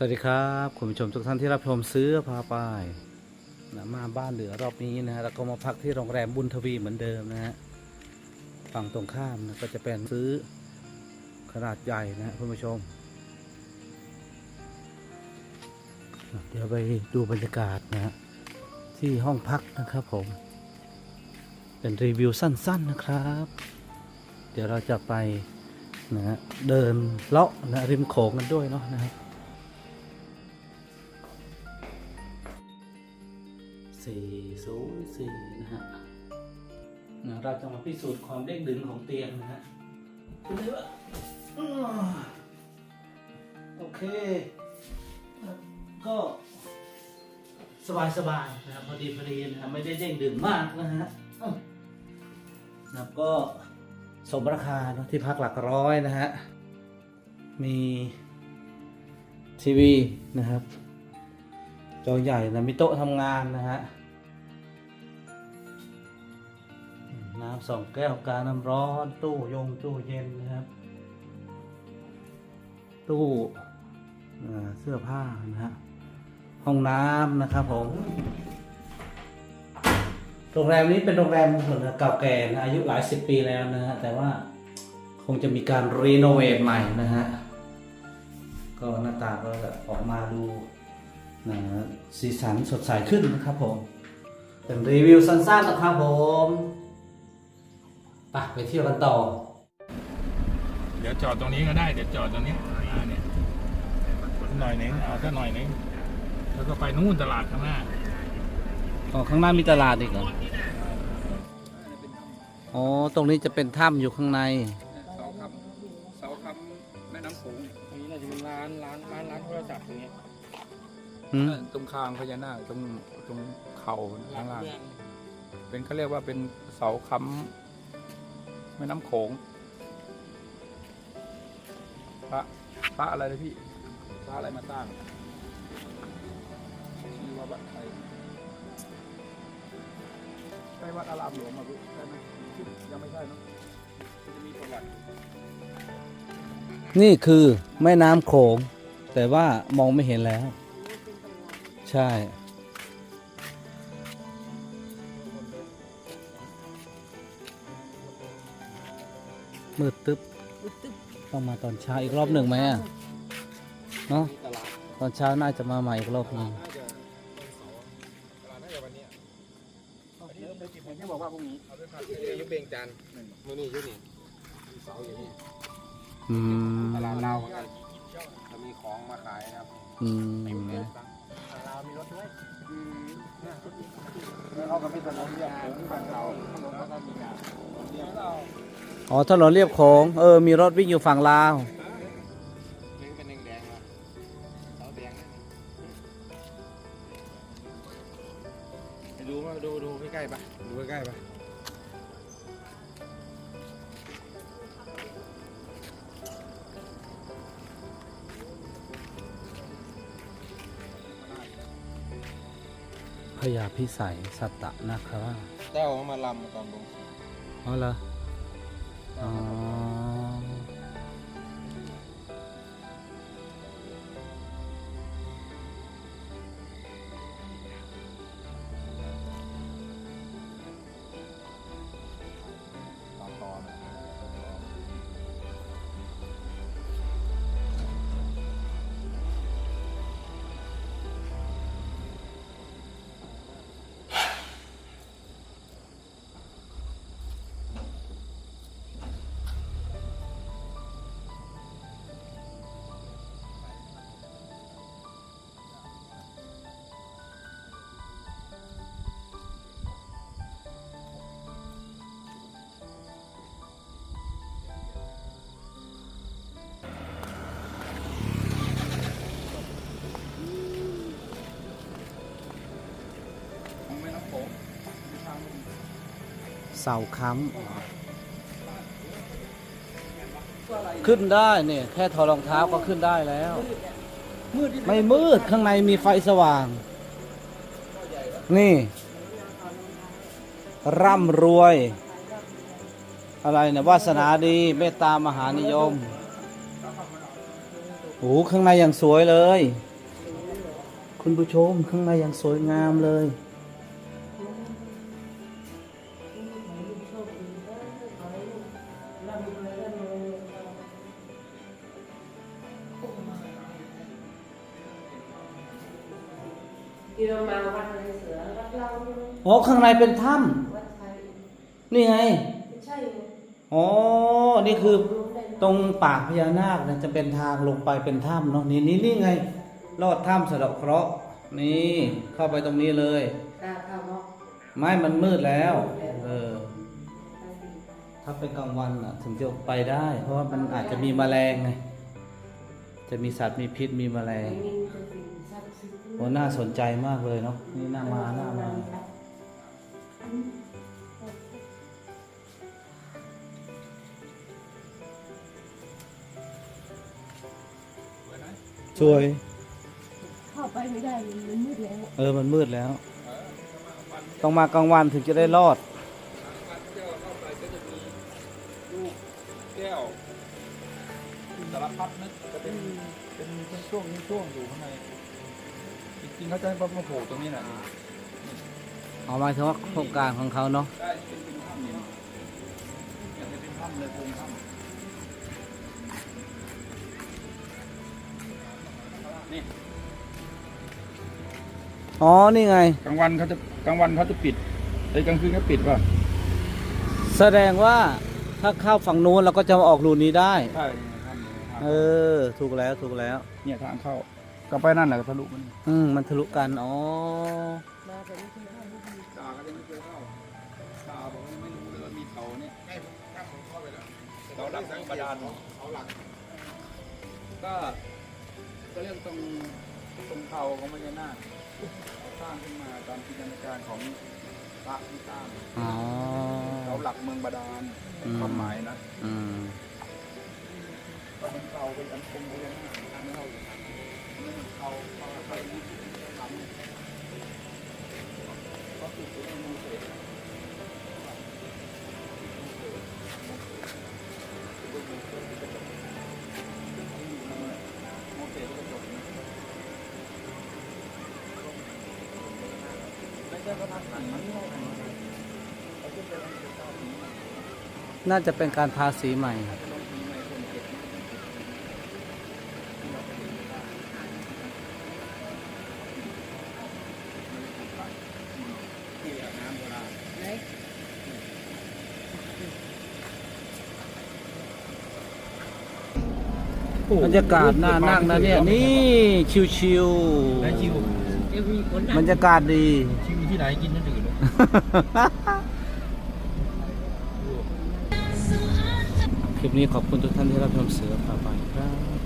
สวัสดีครับคุณผู้ชมทุกท่านที่รับชมซื้อพาไปนะมาบ้านเหลือรอบนี้นะฮะแล้วก็มาพักที่โรงแรมบุญทวีเหมือนเดิมนะฮะฝั่งตรงข้ามนะก็จะเป็นซื้อขนาดใหญ่นะฮะคุณผู้ชม เดี๋ยวไปดูบรรยากาศนะฮะที่ห้องพักนะครับผม เป็นรีวิวสั้นๆนะครับ เดี๋ยวเราจะไปนะฮะเดินเลาะนะริมโขงกันด้วยเนาะนะครับ 404นะฮะเราจะมาพิสูจน์ความเด้งดึงของเตียงนะฮะคุณเรียว่าโอเค ก็สบายสบายนะครับพอดีพอดีนะครับไม่ได้เด้งดึงมากนะฮะนะครับก็สมราคาที่พักหลักร้อยนะฮะ มีทีวีนะครับ จอใหญ่นะมีโต๊ะทำงานนะฮะ สองแก้วกาน้ำร้อนตู้ยงตู้เย็นนะครับ ตู้เสื้อผ้านะฮะห้องน้ำนะครับผมโรงแรมนี้เป็นโรงแรมเหมือนเก่าแก่นะอายุหลายสิบปีแล้วนะฮะแต่ว่าคงจะมีการรีโนเวทใหม่นะฮะก็หน้าตาก็จะออกมาดูนะฮะสีสันสดใสขึ้นนะครับผมเป็นรีวิวสั้นๆนะครับผม ไปไปเที่ยวกันต่อ เดี๋ยวจอดตรงนี้ก็ได้ เดี๋ยวจอดตรงนี้อ่าเนี่ยหน่อยหนึงเอาสักหน่อยหนึงแล้วก็ไปนู่นตลาดข้างหน้า อ๋อข้างหน้ามีตลาดอีกเหรอ อ๋อ ตรงนี้จะเป็นถ้ำอยู่ข้างใน เสาคำเสาคำแม่น้ำโขงตรงนี้น่าจะเป็นร้านร้านร้านร้านโทรศัพท์อย่างเงี้ยหืมตรงคางพญานาคตรงตรงเข่าร้าข้านงล่างเมืองเป็นเขาเรียกว่าเป็นเสาคำ แม่น้ำโขงพระพระอะไรนะพี่พระอะไรมาสร้งชื่อว่าวัดไทยใช่วัดอารามหลวงมาพี่ใช่ไหมยังไม่ใช่เนอะจะมีประวัตินี่คือแม่น้ำโขง แต่ว่ามองไม่เห็นแล้ว ใช่ มืดตึ๊บต้องมาตอนเช้าอีกรอบหนึ่งไหมอะเนาะตลาดตอนเช้าน่าจะมาใหม่อีกรอบหนึงน่าจะวันเสาร์ตลาดน่าจะวันเนี้ยเริ่มไปจิบผมจะบอกว่าพรุ่งนี้เอาไปผัดยุบเบงจานมื้อนี้ยุบนี่เสาร์อย่างนี้อืมตลาดลาวเหมือนกันจะมีของมาขายนะครับอืมตลาดลาวมีรถด้วย เขากับพี่ถนนเรียกผมผ่านเราถนนเขาก็มีงาเรียกเราอ๋อถนนเรียบโขงเออมีรถวิ่งอยู่ฝั่งลาวดูมาดูดูใกล้ๆปะดูใกล้ๆปะ พญาพิสัยสัตตะนะครับเจ้ามาลำตอนบงอ๋อเหรออ๋อ เสาค้ำขึ้นได้เนี่ยแค่ถอดรองเท้าก็ขึ้นได้แล้ว ไม่มืดข้างในมีไฟสว่าง นี่ ร่ำรวย อะไรเนี่ยวาสนาดีเมตตามหานิยมโอ้หข้างในอย่างสวยเลย คุณผู้ชมข้างในอย่างสวยงามเลย ที่เรามาวัดอะไรเสือวัดเราอ๋อข้างในเป็นถ้วัดไทยำนี่ไง ไม่ใช่เลยอ๋อ นี่คือรู้ได้ตรงปากพญานาคนะจะเป็นทางลงไปเป็นถ้ำเนาะนี่นี่นี่ไง ลอดถ้ำสะเดอกเคราะห์นี่เข้าไปตรงนี้เลย ตาข้าวเนาะไม่มันมืดแล้ว เออ ถ้าเป็นกลางวันอะ ถึงจะไปได้ เพราะว่ามันอาจจะมีแมลงไง จะมีสัตว์มีพิษมีแมลงนี่จะสิ่งศักดิ์สิทธิ์ โอ้น่าสนใจมากเลยเนาะนี่น่ามาน่ามาสวย เข้าไปไม่ได้มันมืดแล้ว เออมันมืดแล้ว ต้องมากลางวันถึงจะได้รอดวันเจ้าเข้าไปก็จะมีลูกแก้วสารพัดนึกจะเป็นเป็นช่วงๆช่วงๆอยู่ข้างใน จริงๆเขาจะให้มาโผล่ตรงนี้แหละเอาหมายถึงว่าโครงการของเขาเนาะได้เป็นเป็นถ้ำเนี่ยอยากจะเป็นถ้ำเลยโพรงถ้ำนี่อ๋อนี่ไง กลางวันเขาจะกลางวันเขาจะปิดไอ้กลางคืนเขาปิดป่ะแสดงว่าถ้าเข้าฝั่งนู้นเราก็จะมาออกรูนี้ได้ ใช่ถ้ำเนี่ยเออ ถูกแล้วถูกแล้วเนี่ยทางเข้า ก็ไปนั่นแหละทะลุมันอืมมันทะลุกัน อ๋อมาแต่ไม่เคยเข้าไม่ดีตาก็ยังไม่เคยเข้าตาบอกว่าไม่รู้เลยว่ามีเขาเนี่ยใช่ข้ามผมเข้าไปแล้วเขาหลักทางบาดาลเขาหลัก ก็ก็เรื่องตรงตรงเขาของพญานาคสร้างขึ้นมาตามจินตนาการของพระที่สร้างอ๋อเขาหลักเมืองบาดาลอืมความหมายนะอืมก็เป็นเขาเป็นอันคงพญานาคทำให้เราอยู่ทาง น่าจะเป็นการทาสีใหม่ บรรยากาศน่านั่งนะเนี่ยนี่ชิวได้ชิวเดี๋ยวมีคนๆบรรยากาศดีชิวที่ไหนกินนั่นอื่นเลยคลิปนี้ขอบคุณทุกท่านที่รับชมเสือพาไปครับ